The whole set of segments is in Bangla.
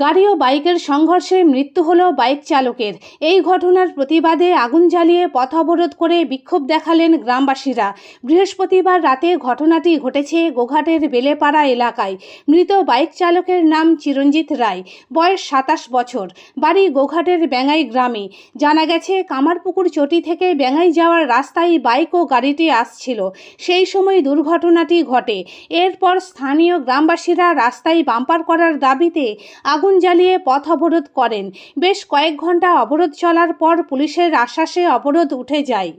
গাড়ি ও বাইকের সংঘর্ষে মৃত্যু হল বাইক চালকের। এই ঘটনার প্রতিবাদে আগুন জ্বালিয়ে পথ অবরোধ করে বিক্ষোভ দেখালেন গ্রামবাসীরা। বৃহস্পতিবার রাতে ঘটনাটি ঘটেছে গোঘাটের বেলেপাড়া এলাকায়। মৃত বাইক চালকের নাম চিরঞ্জিত রায়। বয়স সাতাশ বছর। বাড়ি গোঘাটের ব্যাঙাই গ্রামে। জানা গেছে, কামারপুকুর চটি থেকে ব্যাঙাই যাওয়ার রাস্তায় বাইক ও গাড়িটি আসছিল। সেই সময় দুর্ঘটনাটি ঘটে। এরপর স্থানীয় গ্রামবাসীরা রাস্তায় বাম্পার করার দাবিতে আগুন জ্বালিয়ে পথ অবরোধ করেন। বেশ কয়েক ঘণ্টা অবরোধ চলার পর পুলিশের আশ্বাসে অবরোধ উঠে যায়।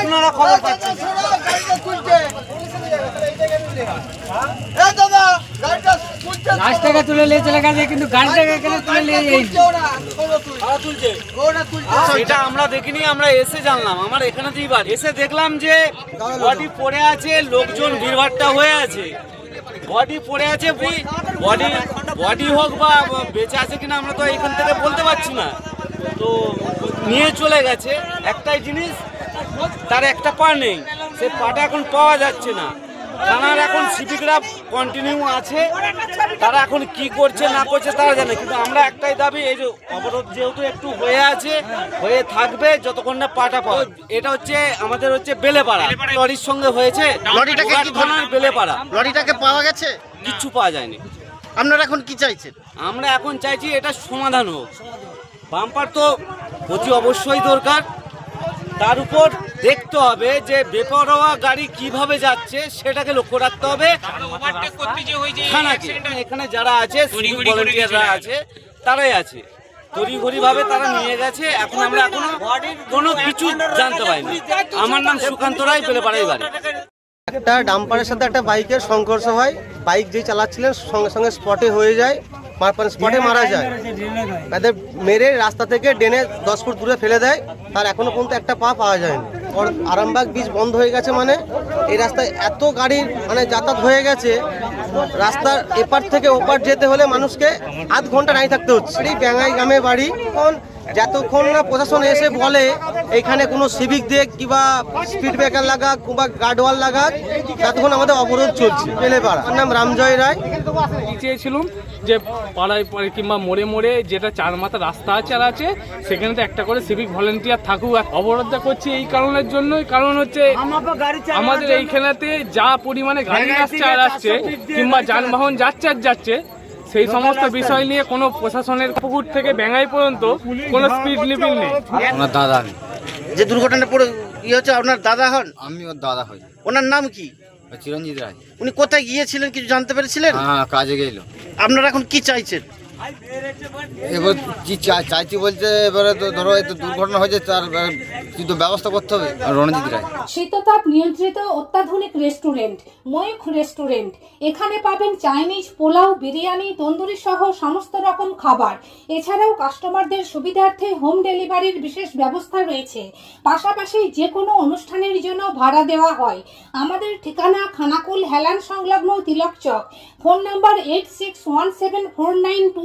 আপনারা খবর পাচ্ছেন। লাশ থেকে তুলে নিয়ে চলে গেছে, কিন্তু গাড়িটাকে এখানে তুলে নিয়ে এটা আমরা দেখিনি, আমরা এসে জানলাম। আমার এখানেতেই বাড়ি। এসে দেখলাম যে বডি পড়ে আছে, লোকজন ভিড়ভাট্টা হয়ে আছে। বডি পড়ে আছে বডি বডি হোক বা বেঁচে আছে কিনা আমরা তো এখান থেকে বলতে পারছি না। তো নিয়ে চলে গেছে। একটাই জিনিস, তার একটা পা নেই। সে পাটা এখন পাওয়া যাচ্ছে না। থানার এখন সিভিকরা কন্টিনিউ আছে। তারা এখন কি করছে না করছে তারা জানে। কিন্তু আমরা একটাই দাবি এই যে অবরোধ যেহেতু একটু হয়ে আছে হয়ে থাকবে যতক্ষণ না পাটা পাওয়া এটা হচ্ছে আমাদের হচ্ছে বেলেপাড়া। লরির সঙ্গে হয়েছে লরিটাকে থানার বেলেপাড়া। লরিটাকে পাওয়া গেছে? কিচ্ছু পাওয়া যায়নি। আপনারা এখন কি চাইছেন? আমরা এখন চাইছি এটা সমাধান হোক। বাম্পার তো অতি অবশ্যই দরকার। তার উপর দেখতে হবে যে বেপরোয়া গাড়ি কীভাবে যাচ্ছে সেটাকে লক্ষ্য রাখতে হবে। এখানে যারা আছে ভলেন্টিয়াররা আছে তারাই আছে। তড়িঘড়ি ভাবে তারা নিয়ে গেছে এখন আমরা এখনও কোনো কিছু জানতে পারিনি। আমার নাম সুকান্ত রায় বেলেপাড়াই বাড়ি। একটা ডাম্পারের সাথে একটা বাইকের সংঘর্ষ হয়। বাইক যে চালাচ্ছিলেন সঙ্গে সঙ্গে স্পটে হয়ে যায়। স্পটে মারা যায়। তাদের মেরে রাস্তা থেকে ডেনে দশ ফুট দূরে ফেলে দেয়। তার এখনও পর্যন্ত একটা পা পাওয়া যায়নি। আরামবাগ বীজ বন্ধ হয়ে গেছে মানে এই রাস্তায় এত গাড়ির মানে যাতায়াত হয়ে গেছে, রাস্তার এপার থেকে ওপার যেতে হলে মানুষকে আধ ঘণ্টা নাই থাকতে হচ্ছে। এই ব্যাঙ্গাই গ্রামে বাড়ি, এখন যতক্ষণ না প্রশাসন এসে বলে এখানে কোনো সিভিক দেখ কিংবা স্পিড ব্রেকার লাগা কিংবা গার্ডওয়াল লাগাক ততক্ষণ আমাদের অবরোধ চলছে। পেলেপাড়া আমার নাম রামজয় রায়। চেয়েছিলাম যে পাড়ায় পাড়ায় কিংবা মোড়ে মোড়ে যেটা চার মাথা রাস্তা আছে আর আছে সেখানে তো একটা করে সিভিক ভলেন্টিয়ার থাকুক। আর অবরোধটা করছি এই কারণের জন্যই। কারণ হচ্ছে আমাদের এইখানেতে যা পরিমাণে গাড়ি আসছে আর আসছে কিংবা যানবাহন যাচ্ছে আর যাচ্ছে সেই সমস্ত বিষয় নিয়ে কোনো প্রশাসনের পুকুর থেকে ব্যাঙ্গাই পর্যন্ত কোনো স্পিড লিমিট নেই। ওনার দাদা যে দুর্ঘটনা পড়ে ইয়ে হচ্ছে আপনার দাদা হন? আমি ওর দাদা হই। ওনার নাম কি? চিরঞ্জিত রায়। উনি কোথায় গিয়েছিলেন কিছু জানতে পেরেছিলেন? হ্যাঁ কাজে গেল। আপনারা এখন কি চাইছেন? এবার কি চাইছি বলতে এবারে তো ধরো এই তো দুর্ঘটনা হয়েছে, তার কিন্তু ব্যবস্থা করতে হবে। রণজিৎ রায়। শীততাপ নিয়ন্ত্রিত অত্যাধুনিক রেস্টুরেন্ট, ময়ূখ রেস্টুরেন্ট। এখানে পাবেন চাইনিজ পোলাও, বিরিয়ানি, তন্দুরি সহ সমস্ত রকম খাবার। এছাড়াও কাস্টমারদের সুবিধার্থে হোম ডেলিভারির বিশেষ ব্যবস্থা রয়েছে। পাশাপাশি যে কোনো অনুষ্ঠানের জন্য ভাড়া দেওয়া হয়। আমাদের ঠিকানা খানাকুল হেলান সংলগ্ন Tilak Chak. Phone number eight six one seven four nine two